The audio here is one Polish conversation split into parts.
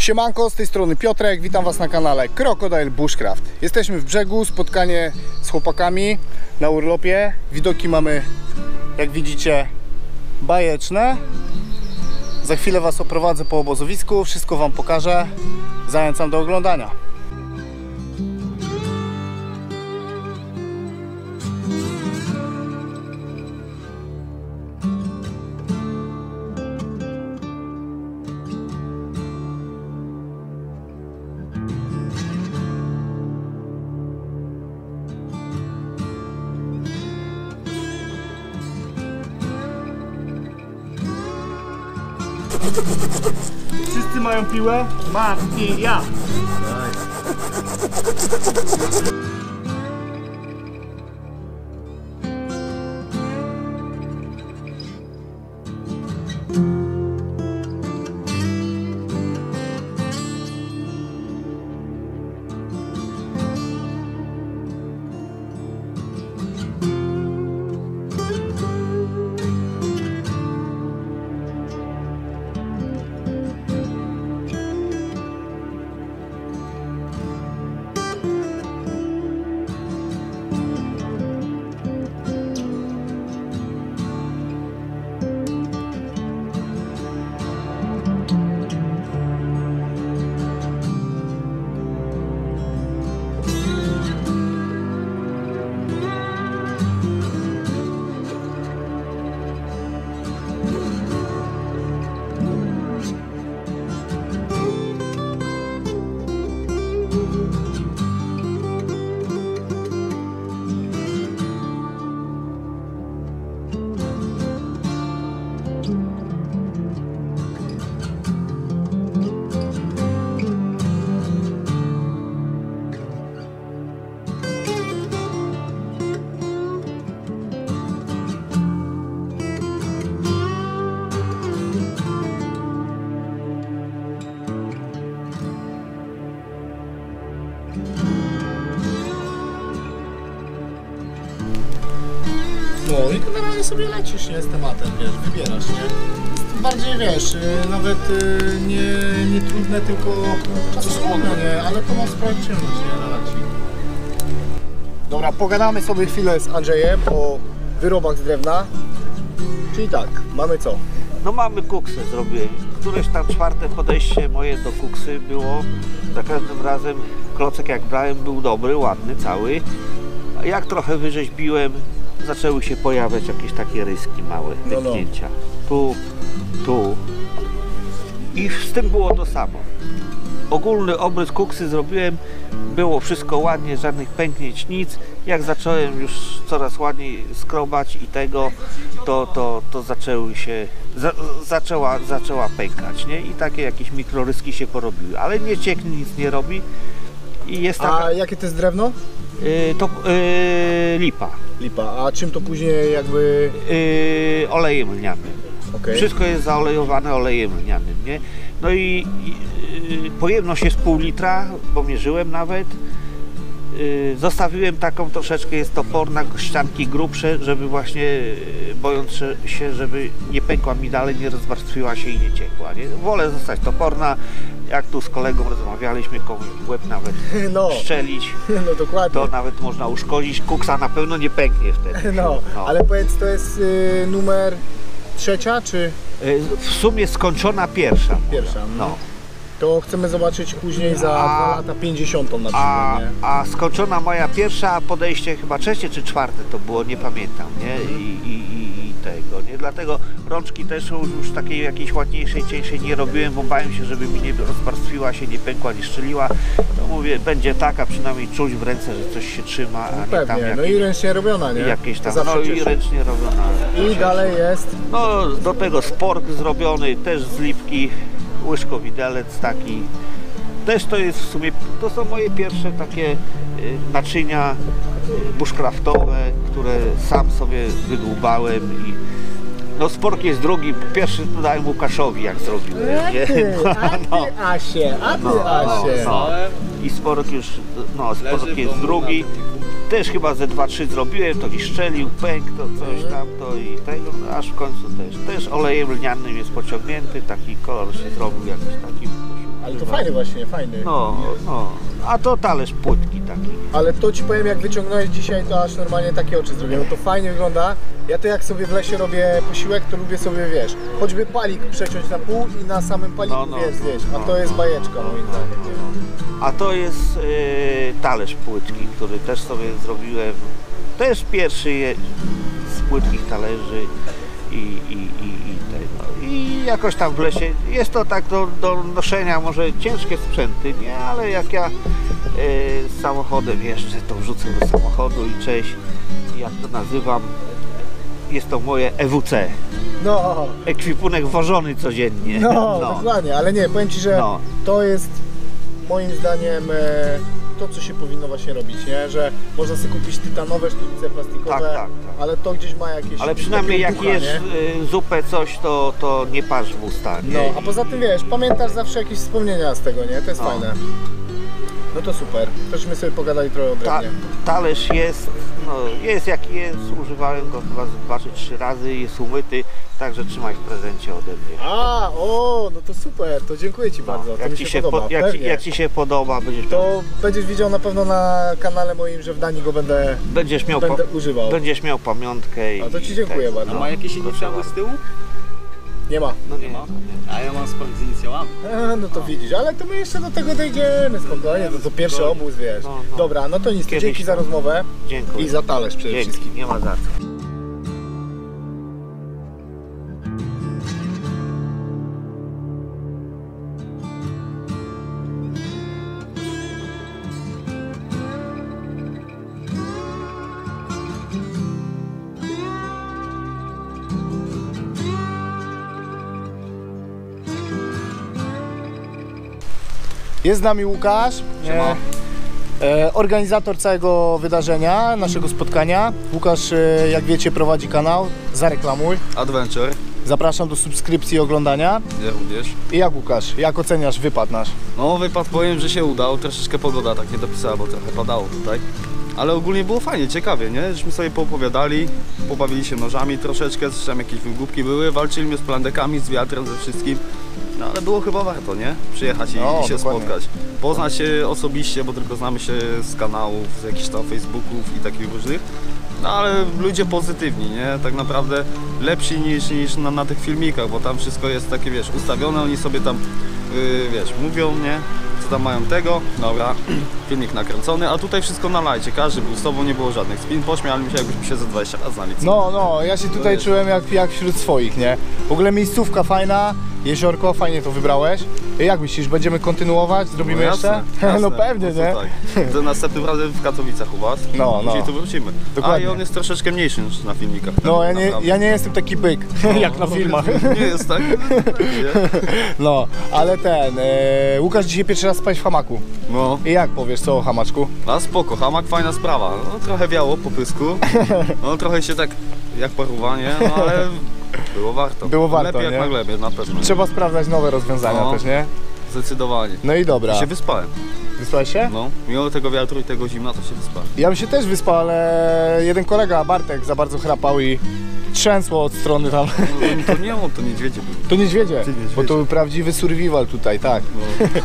Siemanko, z tej strony Piotrek, witam Was na kanale Crocodile Bushcraft. Jesteśmy w brzegu, spotkanie z chłopakami na urlopie. Widoki mamy, jak widzicie, bajeczne. Za chwilę Was oprowadzę po obozowisku, wszystko Wam pokażę. Zachęcam do oglądania. Wszyscy mają piłę? Mati, ja. No sobie lecisz, nie? Z tematem, wiesz, wybierasz, nie? Bardziej, wiesz, y, nawet y, nie, nie trudne, tylko czasochłonne, nie? Ale to ma sprawić przyjemność, nie? Na leci. Dobra, pogadamy sobie chwilę z Andrzejem o wyrobach z drewna. Czyli tak, mamy co? No mamy kuksy zrobiłem. Któreś tam czwarte podejście moje do kuksy było. Za każdym razem klocek jak brałem był dobry, ładny, cały. A jak trochę wyrzeźbiłem, zaczęły się pojawiać jakieś takie ryski małe, No, no. pęknięcia. Tu, tu. I z tym było to samo. Ogólny obrys kuksy zrobiłem, było wszystko ładnie, żadnych pęknięć, nic. Jak zacząłem już coraz ładniej skrobać i tego, to, to, to zaczęły się, za, zaczęła, zaczęła pękać, nie? I takie jakieś mikroryski się porobiły, ale nie cieknie, nic nie robi. I jest taka, A jakie to jest drewno? Y, to y, lipa, Lipa. A czym to później jakby... y, olejem lnianym. Okej. Wszystko jest zaolejowane olejem lnianym, nie? No i, i y, pojemność jest pół litra, bo mierzyłem nawet. Y, zostawiłem taką troszeczkę, jest toporna, ścianki grubsze, żeby właśnie, y, bojąc się- żeby nie pękła mi dalej, nie rozwarstwiła się i nie ciekła, nie? Wolę zostać toporna, jak tu z kolegą rozmawialiśmy, komuś łeb nawet No, szczelić, no dokładnie. to nawet można uszkodzić, kuksa na pewno nie pęknie wtedy. No, ale powiedz, to jest y, numer trzecia, czy W sumie skończona pierwsza. pierwsza? No. To chcemy zobaczyć później za A- dwa lata 50 na A, przykład, nie? a skończona moja pierwsza podejście, chyba trzecie czy czwarte to było, nie pamiętam, nie? I, i, i, i tego, nie? Dlatego rączki też już, takiej jakiejś ładniejszej, cieńszej nie robiłem, bo bałem się, żeby mi nie rozwarstwiła się, nie pękła, nie szczeliła. To mówię, będzie taka, przynajmniej czuć w ręce, że coś się trzyma, a nie Pewnie, no jakieś, i ręcznie robiona, nie? jakieś tam, no i ręcznie robiona. I dalej jest, No, do tego spork zrobiony, też z lipki, łyżkowidelec taki. Też to jest w sumie, to są moje pierwsze takie y, naczynia y, bushcraftowe, które sam sobie wydłubałem i no spork jest drugi, pierwszy dałem Łukaszowi jak zrobiłem, nie? ty, a ty Asie, a ty Asie. no. I spork już, no spork jest drugi. Też chyba ze 2-3 zrobiłem, to i szczelił, pęk, to coś tam, to i tego, no, aż w końcu też. Też olejem lnianym jest pociągnięty, taki kolor się zrobił jakiś taki. Ale to fajny właśnie, fajny. No, no. A to talerz płytki taki. Ale to ci powiem, jak wyciągnąłeś dzisiaj, to aż normalnie takie oczy zrobiłem. To fajnie wygląda. Ja to jak sobie w lesie robię posiłek, to lubię sobie, wiesz, choćby palik przeciąć na pół i na samym paliku, No, no, wiesz, no, zjeść. A no, to jest no, bajeczka no, moim no, zdaniem. nie? A to jest y, talerz płytki, który też sobie zrobiłem. Jest pierwszy je, z płytkich talerzy i, i, i, i, tego. I jakoś tam w lesie. Jest to tak do, do noszenia, może ciężkie sprzęty, nie? Ale jak ja z samochodem jeszcze, to wrzucę do samochodu i cześć, jak to nazywam, jest to moje EWC. No, Ekwipunek wożony codziennie. no, dokładnie, ale nie, powiem Ci, że No. to jest moim zdaniem e, to, co się powinno właśnie robić, nie? Że można sobie kupić tytanowe sztuce plastikowe, Tak, tak, tak. ale to gdzieś ma jakieś... Ale przynajmniej jak ducha, jesz nie? y, zupę, coś, to, to nie patrz w usta. Nie? No, a poza tym wiesz, pamiętasz zawsze jakieś wspomnienia z tego, nie? To jest No. fajne. No to super. Tośmy sobie pogadali trochę o Ta, talerz jest, no, jest jaki jest, używałem go chyba dwa czy trzy razy, jest umyty, także trzymaj w prezencie ode mnie. A, o, no to super, to dziękuję Ci bardzo, to jak, ci się, się podoba, po, jak, ci, jak Ci się podoba, będziesz miał, To będziesz widział na pewno na kanale moim, że w Danii go będę, będziesz miał, będę pa, używał. będziesz miał pamiątkę. I, A to Ci dziękuję tak, bardzo. A ma jakieś proszę inicjały z tyłu? Nie ma. No nie, ma. A ja mam sport z inicjałami. A, no to widzisz, ale to my jeszcze do tego dojdziemy spokojnie, to, to pierwszy Spokojnie. obóz, wiesz. No, no. Dobra, no to nic, to Kiedyś dzięki za rozmowę dziękuję. i za talerz przede Dzięki, wszystkim. nie ma za co. Jest z nami Łukasz, e, e, organizator całego wydarzenia, naszego spotkania. Łukasz, e, jak wiecie, prowadzi kanał, zareklamuj. Adventure, Zapraszam do subskrypcji i oglądania. ja również. I jak Łukasz, jak oceniasz wypad nasz? No wypad powiem, że się udał, troszeczkę pogoda tak nie dopisała, bo trochę padało tutaj. Ale ogólnie było fajnie, ciekawie, nie? Żeśmy sobie poopowiadali, pobawili się nożami troszeczkę, coś tam jakieś wygłupki były, walczyliśmy z plandekami, z wiatrem, ze wszystkim. No ale było chyba warto, nie? Przyjechać i, No, i się dokładnie. spotkać. Poznać się osobiście, bo tylko znamy się z kanałów, z jakichś tam Facebooków i takich różnych. No ale ludzie pozytywni, nie? Tak naprawdę lepsi niż, niż na, na tych filmikach, bo tam wszystko jest takie, wiesz, ustawione, oni sobie tam, yy, wiesz, mówią, nie? Tam mają tego, dobra, filmik nakręcony, a tutaj wszystko na lajcie, każdy był z tobą, nie było żadnych spin, pośmialiśmy się, jakbyśmy się ze 20 razy znali. No, no, ja się tutaj jest- czułem jak, jak wśród swoich, nie? W ogóle miejscówka fajna, jeziorko, fajnie to wybrałeś. Jak myślisz, będziemy kontynuować? Zrobimy jasne, jeszcze? jasne. no pewnie, No nie? Tak. To następnym razem w Katowicach u was, No, no. tu wrócimy. Dokładnie. A i on jest troszeczkę mniejszy niż na filmikach. No, ja nie, ja nie jestem taki byk, jak na filmach. Nie jest tak? No, ale ten, e, Łukasz dzisiaj pierwszy raz spać w hamaku. No. I jak powiesz, co o hamaczku? A spoko, hamak fajna sprawa. No, trochę wiało po pysku. No trochę się tak jak paruwanie, no ale było warto. Było warto, Lepiej jak nie? na glebie, na pewno. Trzeba sprawdzać nowe rozwiązania No. też, nie? Zdecydowanie. No i dobra. I się wyspałem. Wysłałeś się? No, mimo tego wiatru i tego zimna to się wyspałem. Ja bym się też wyspał, ale jeden kolega, Bartek, za bardzo chrapał i trzęsło od strony tam. No, to nie on, to niedźwiedzie były. To niedźwiedzie, Ty niedźwiedzie. bo to był prawdziwy survival tutaj, tak. No.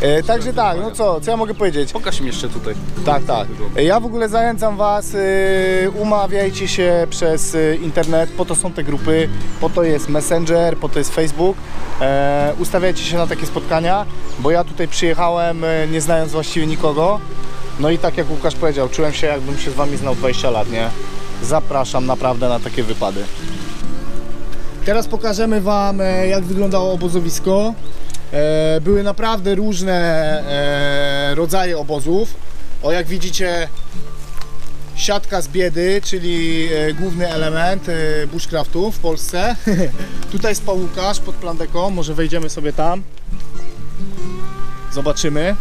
E, także tak, no co, co ja mogę powiedzieć? Pokaż mi jeszcze tutaj. Tak, tak. E, Ja w ogóle zachęcam Was, y, umawiajcie się przez y, internet, po to są te grupy, po to jest Messenger, po to jest Facebook. E, ustawiajcie się na takie spotkania, bo ja tutaj przyjechałem y, nie znając właściwie nikogo. No i tak jak Łukasz powiedział, czułem się jakbym się z Wami znał 20 lat, nie? Zapraszam naprawdę na takie wypady. Teraz pokażemy Wam, e, jak wyglądało obozowisko. E, Były naprawdę różne e, rodzaje obozów. O, jak widzicie, siatka z biedy, czyli główny element bushcraftu w Polsce. Tutaj spał Łukasz pod plandeką, może wejdziemy sobie tam. Zobaczymy.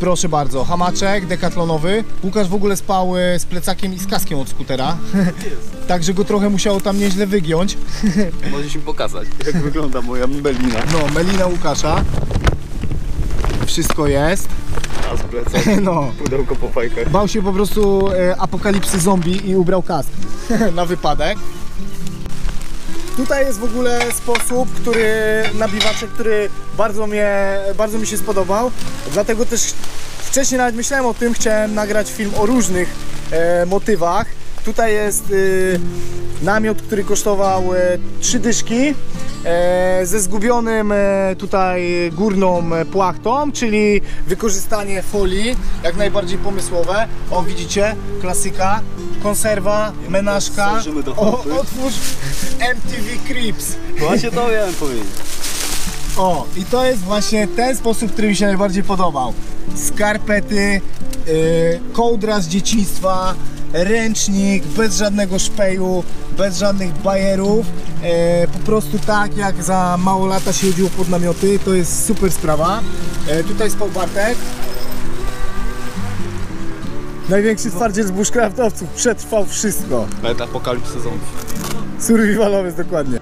Proszę bardzo, hamaczek dekatlonowy. Łukasz w ogóle spał e, z plecakiem i z kaskiem od skutera. Także go trochę musiało tam nieźle wygiąć. Możesz mi pokazać, jak wygląda moja melina. No, melina Łukasza. Wszystko jest. A z plecak, No. pudełko po fajkach. Bał się po prostu e, apokalipsy zombie i ubrał kask na wypadek. Tutaj jest w ogóle sposób, który nabiwaczek, który bardzo mnie, bardzo mi się spodobał. Dlatego też wcześniej nawet myślałem o tym, chciałem nagrać film o różnych e, motywach. Tutaj jest y, namiot, który kosztował e, trzy dyszki e, ze zgubionym e, tutaj górną płachtą, czyli wykorzystanie folii, jak najbardziej pomysłowe. O, widzicie, klasyka, konserwa, menażka. O, otwórz MTV Crips. Właśnie to miałem powiedzieć. O, i to jest właśnie ten sposób, który mi się najbardziej podobał. Skarpety, yy, kołdra z dzieciństwa, ręcznik, bez żadnego szpeju, bez żadnych bajerów. Yy, po prostu tak jak za mało lata się chodziło pod namioty, to jest super sprawa. Yy, tutaj spał Bartek. Największy twardziel z bushcraftowców, przetrwał wszystko. Nawet apokalipsy zombie. Survivalowiec dokładnie.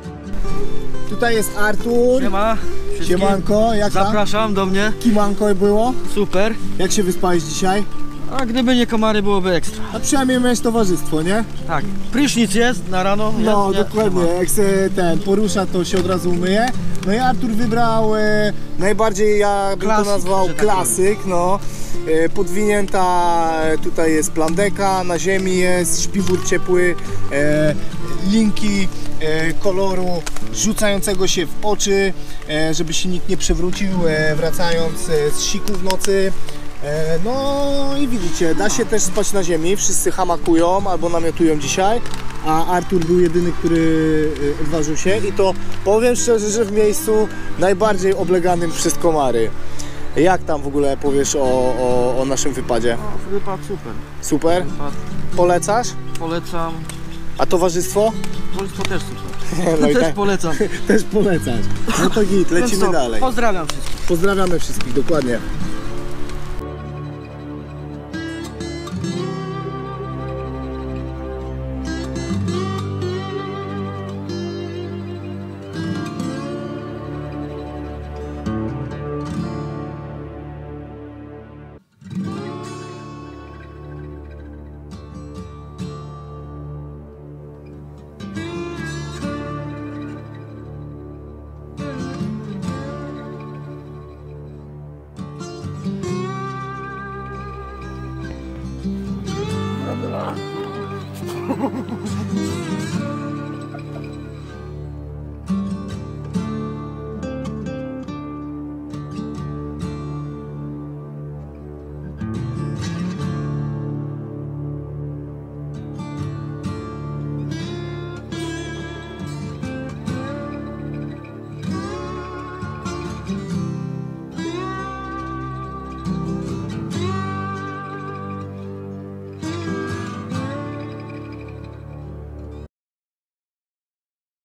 Tutaj jest Artur. Siema. Siemanko, jak tam? Zapraszam do mnie, Kimanko było? super. Jak się wyspałeś dzisiaj? A gdyby nie komary, byłoby ekstra. A przynajmniej miałeś towarzystwo, nie? Tak, prysznic jest na rano. No, jest, nie? dokładnie. Jak się ten porusza, to się od razu umyje. No i Artur wybrał e, najbardziej, ja bym Klasyk, to nazwał że tak klasyk, no. E, podwinięta e, tutaj jest plandeka, na ziemi jest śpiwór ciepły, e, linki e, koloru rzucającego się w oczy, e, żeby się nikt nie przewrócił, e, wracając e, z siku w nocy. E, No i widzicie, da się też spać na ziemi, wszyscy hamakują albo namiotują dzisiaj, a Artur był jedyny, który e, odważył się i to powiem szczerze, że w miejscu najbardziej obleganym przez komary. Jak tam w ogóle powiesz o, o, o naszym wypadzie? No, wypad super. Super? Wypad Polecasz? polecam. A towarzystwo? Polstwo też super. No też tak, polecam. też polecasz. No to git, lecimy dalej. Pozdrawiam wszystkich. Pozdrawiamy wszystkich, dokładnie.